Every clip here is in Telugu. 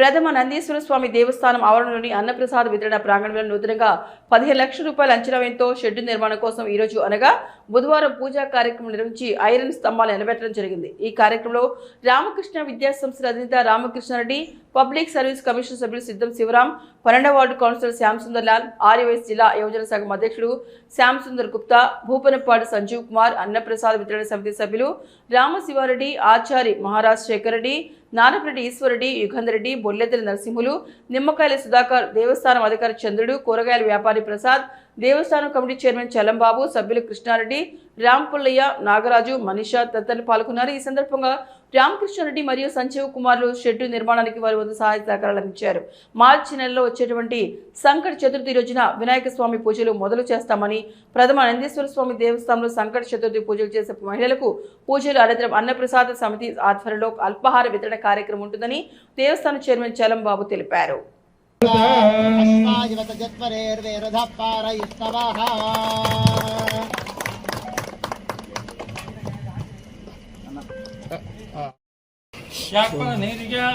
ప్రథమ నందీశ్వర స్వామి దేవస్థానం ఆవరణలోని అన్నప్రసాద వితరణ ప్రాంగణంలో నూతనంగా పదిహేను లక్షల రూపాయల అంచనా వ్యయంతో షెడ్డు నిర్మాణం కోసం ఈరోజు అనగా బుధవారం పూజా కార్యక్రమం నిర్వహించి ఐరన్ స్తంభాలు నిలబెట్టడం జరిగింది. ఈ కార్యక్రమంలో రామకృష్ణ విద్యా సంస్థల అధినేత రామకృష్ణారెడ్డి పబ్లిక్ సర్వీస్ కమిషన్ సభ్యులు సిద్ధం శివరాం పన్నెండవ వార్డు కౌన్సిలర్ శ్యామ్ సుందర్ లాల్ ఆర్యవైఎస్ జిల్లా యువజన సంఘం అధ్యక్షుడు శ్యామ్ సుందర్ గుప్తా భూపనపాడు సంజీవ్ కుమార్ అన్నప్రసాద్ వితరణ సమితి సభ్యులు రామశివారెడ్డి ఆచారి మహారాజ్ శేఖర్ రెడ్డి నానపరెడ్డి ఈశ్వరుడి యుగంధరెడ్డి రెడ్డి బొల్లెద్దరి నరసింహులు నిమ్మకాయల సుధాకర్ దేవస్థానం అధికారి చంద్రుడు కూరగాయల వ్యాపారి ప్రసాద్ దేవస్థానం కమిటీ చైర్మన్ చలంబాబు సభ్యులు కృష్ణారెడ్డి రాంపుల్లయ్య నాగరాజు మనీషా తదితరులు పాల్గొన్నారు. ఈ సందర్భంగా రామకృష్ణారెడ్డి మరియు సంజీవ్ కుమార్లు షెడ్డు నిర్మాణానికి వారి వద్ద సహాయ సహకారాలు అందించారు మార్చి నెలలో వచ్చేటువంటి సంకట చతుర్థి రోజున వినాయక స్వామి పూజలు మొదలు చేస్తామని ప్రథమ నందీశ్వర స్వామి దేవస్థానంలో సంకట చతుర్థి పూజలు చేసే మహిళలకు పూజలు అనంతరం అన్నప్రసాద సమితి ఆధ్వర్యంలో అల్పాహార వితరణ కార్యక్రమం ఉంటుందని దేవస్థానం చైర్మన్ చలం బాబు తెలిపారు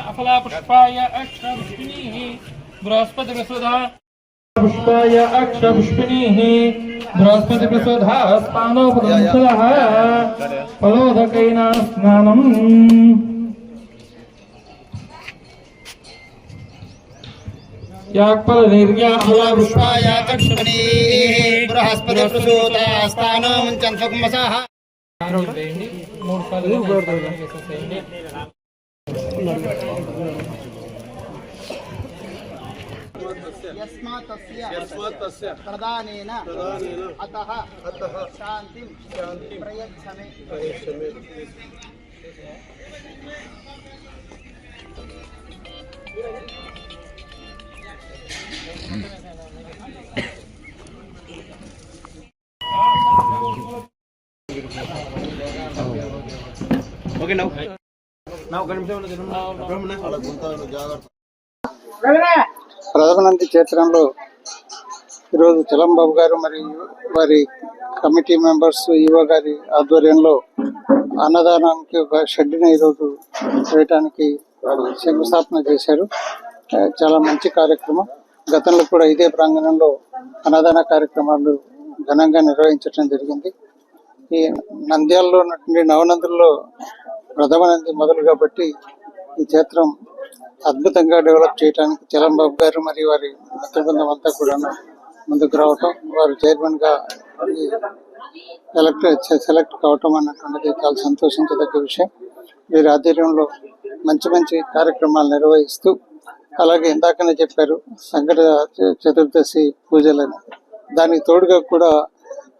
అఫలాపుష్పాయ అక్షపుష్పిణీ బృహస్పతి ప్రసుధ పుష్పాయ అక్షపుష్పిణీ బృహస్పతి ప్రసుధ స్నానోపదంశల ఫలోదకైన స్నానం యాక్పలనిర్యాహలాపుష్పాయ అక్షపుష్పిణీ బృహస్పతి ప్రసూత స్థానం చంద్రకుమసః వేయండి మూడు సార్లు వేసేసేయండి యస్మాత్ తస్య ప్రదానేన అతః శాంతిం ప్రయచ్చమే ప్రథమనంది క్షేత్రంలో ఈరోజు చలంబాబు గారు మరియు వారి కమిటీ మెంబర్స్ ఈవో గారి ఆధ్వర్యంలో అన్నదానానికి ఒక షెడ్ని ఈరోజు చేయటానికి వారు శంకుస్థాపన చేశారు. చాలా మంచి కార్యక్రమం. గతంలో కూడా ఇదే ప్రాంగణంలో అన్నదాన కార్యక్రమాలు ఘనంగా నిర్వహించడం జరిగింది. ఈ నంద్యాలలో ఉన్నటువంటి నవనందుల్లో ప్రథమ నంది మొదలు కాబట్టి ఈ క్షేత్రం అద్భుతంగా డెవలప్ చేయడానికి చలంబాబు గారు మరియు వారి మిత్ర బృందం అంతా కూడా ముందుకు రావటం వారు చైర్మన్గా గా సెలెక్ట్ కావటం అన్నటువంటిది చాలా సంతోషించదగ్గ విషయం. వీరి ఆధ్వర్యంలో మంచి మంచి కార్యక్రమాలు నిర్వహిస్తూ అలాగే ఇందాకనే చెప్పారు సంకట చతుర్దశి పూజలని. దానికి తోడుగా కూడా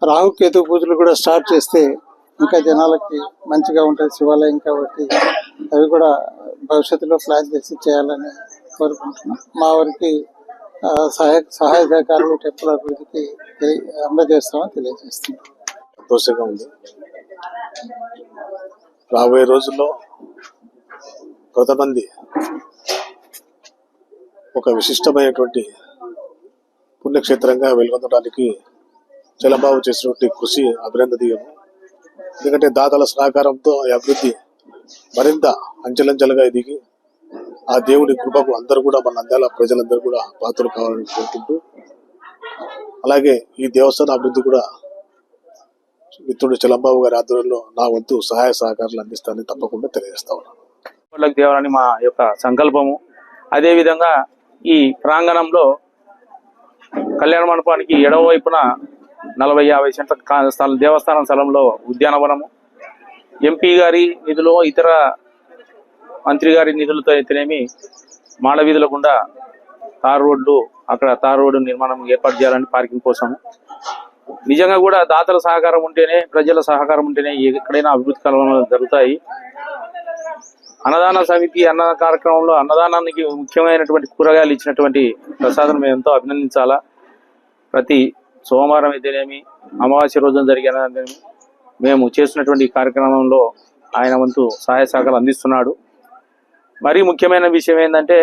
రాహుకేతు పూజలు కూడా స్టార్ట్ చేస్తే ఇంకా జనాలకి మంచిగా ఉంటుంది శివాలయం కాబట్టి అవి కూడా భవిష్యత్తులో ప్లాన్ చేసి చేయాలని కోరుకుంటున్నాం. మా వారికి సహాయ సహాయ సహకారాలు టెంపుల్ అభివృద్ధికి అందజేస్తామని తెలియజేస్తున్నాం. సంతోషంగా ఉంది. రాబోయే రోజుల్లో కొంతమంది ఒక విశిష్టమైనటువంటి పుణ్యక్షేత్రంగా వెలుగొందడానికి చలంబాబు చేసినటువంటి కృషి అభినందనీయము. ఎందుకంటే దాతల సహకారంతో ఈ అభివృద్ధి మరింత అంచెలంచెలుగా ఎదిగి ఆ దేవుడి కృపకు అందరూ కూడా మన అందాల ప్రజలందరూ కూడా పాత్రలు కావాలని కోరుకుంటూ అలాగే ఈ దేవస్థాన అభివృద్ధి కూడా మిత్రుడు చలంబాబు గారి ఆధ్వర్యంలో నా వంతు సహాయ సహకారాలు అందిస్తానని తప్పకుండా తెలియజేస్తా ఉన్నాను. దేవాలని మా యొక్క సంకల్పము. అదేవిధంగా ఈ ప్రాంగణంలో కళ్యాణ మండపానికి ఎడవ వైపున నలభై యాభై సెంట్ల కా- స్థలం దేవస్థానం స్థలంలో ఉద్యానవనము. ఎంపీ గారి నిధులు ఇతర మంత్రి గారి నిధులతో అయితేనేమి మాళవీధుల గుండా తార్ రోడ్లు అక్కడ తార్ రోడ్డు నిర్మాణం ఏర్పాటు చేయాలని పార్కింగ్ కోసం. నిజంగా కూడా దాతల సహకారం ఉంటేనే ప్రజల సహకారం ఉంటేనే ఎక్కడైనా అభివృద్ధి కార్యక్రమాలు జరుగుతాయి. అన్నదాన సమితి అన్న కార్యక్రమంలో అన్నదానానికి ముఖ్యమైనటువంటి కూరగాయలు ఇచ్చినటువంటి ప్రసాదం మేము ఎంతో అభినందించాలా. ప్రతి సోమవారం అయితేనేమి అమావాస్య రోజున జరిగిన మేము చేస్తున్నటువంటి కార్యక్రమంలో ఆయన వంతు సహాయ సహకారాలు అందిస్తున్నాడు. మరీ ముఖ్యమైన విషయం ఏంటంటే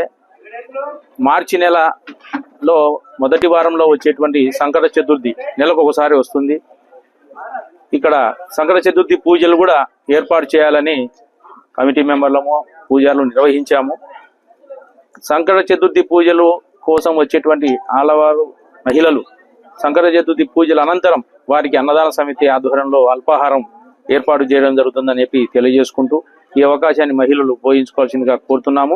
మార్చి నెలలో మొదటి వారంలో వచ్చేటువంటి సంకట చతుర్థి నెలకు ఒకసారి వస్తుంది. ఇక్కడ సంకట చతుర్థి పూజలు కూడా ఏర్పాటు చేయాలని కమిటీ మెంబర్లము పూజలు నిర్వహించాము. సంకట చతుర్థి పూజలు కోసం వచ్చేటువంటి ఆలవారు మహిళలు సంకర చతుర్థి పూజల అనంతరం వారికి అన్నదాన సమితి ఆధ్వర్యంలో అల్పాహారం ఏర్పాటు చేయడం జరుగుతుందని చెప్పి తెలియజేసుకుంటూ ఈ అవకాశాన్ని మహిళలు ఉపయోగించుకోవాల్సిందిగా కోరుతున్నాము.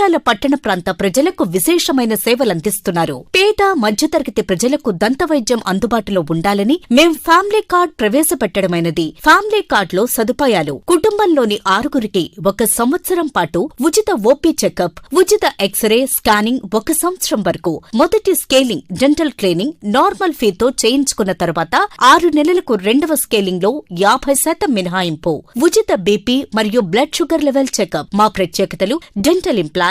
పట్టణ ప్రాంత ప్రజలకు విశేషమైన సేవలందిస్తున్నారు. పేద మధ్యతరగతి ప్రజలకు దంతవైద్యం అందుబాటులో ఉండాలని మేం ఫ్యామిలీ కార్డ్ ప్రవేశపెట్టడమైనది. ఫ్యామిలీ కార్డ్లో సదుపాయాలు. కుటుంబంలోని ఆరుగురికి ఒక సంవత్సరం పాటు ఉచిత ఓపీ చెకప్ ఉచిత ఎక్స్రే స్కానింగ్ ఒక సంవత్సరం వరకు. మొదటి స్కేలింగ్ డెంటల్ క్లీనింగ్ నార్మల్ ఫీతో చేయించుకున్న తర్వాత ఆరు నెలలకు రెండవ స్కేలింగ్లో యాభై శాతం మినహాయింపు. ఉచిత బీపీ మరియు బ్లడ్ షుగర్ లెవెల్ చెకప్. మా ప్రత్యేకతలు డెంటల్ ఇంప్లాంట్